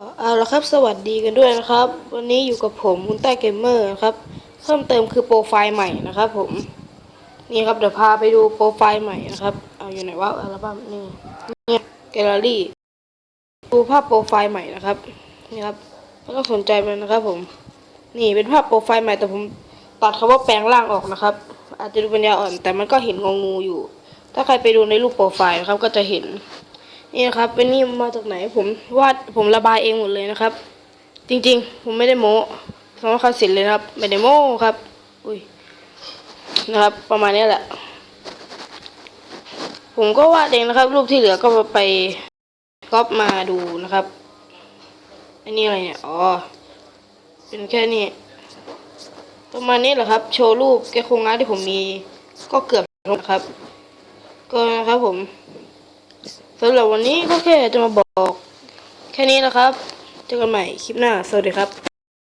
เอาละครับสวัสดีกันด้วยนะครับ วันนี้อยู่กับผมคุณใต้เกมเมอร์ครับ เพิ่มเติมคือโปรไฟล์ใหม่นะครับ ผมนี่ครับเดี๋ยวพาไปดูโปรไฟล์ใหม่นะครับเอาอยู่ไหนวะอัลบั้มนี่เนี่ยแกลเลอรี่ดูภาพโปรไฟล์ใหม่นะครับนี่ครับไม่ต้องสนใจมันนะครับผม นี่เป็นภาพโปรไฟล์ใหม่แต่ผมตัดคำว่าแปลงร่างออกนะครับ อาจจะดูปัญญาอ่อน แต่มันก็เห็นงองูอยู่ ถ้าใครไปดูในรูปโปรไฟล์นะครับก็จะเห็น นี่นะครับเป็นนี่มาจากไหนผมวาดผมระบายเองหมดเลยนะครับ จริงๆ ผมไม่ได้โม้สำนักข่าวศิลป์เลยนะครับ ไม่ได้โม้ครับ อุ้ยนะครับ ประมาณนี้แหละ ผมก็วาดเองนะครับ รูปที่เหลือก็ไปก๊อปมาดูนะครับ อันนี้อะไรเนี่ย อ๋อ เป็นแค่นี้ ประมาณนี้แหละครับ โชว์รูปแกโครงงานที่ผมมี ก็เกือบครบนะครับ ก็นะครับผม สำหรับวันนี้ก็แค่จะมาบอก แค่นี้นะครับ เจอกันใหม่คลิปหน้า สวัสดีครับ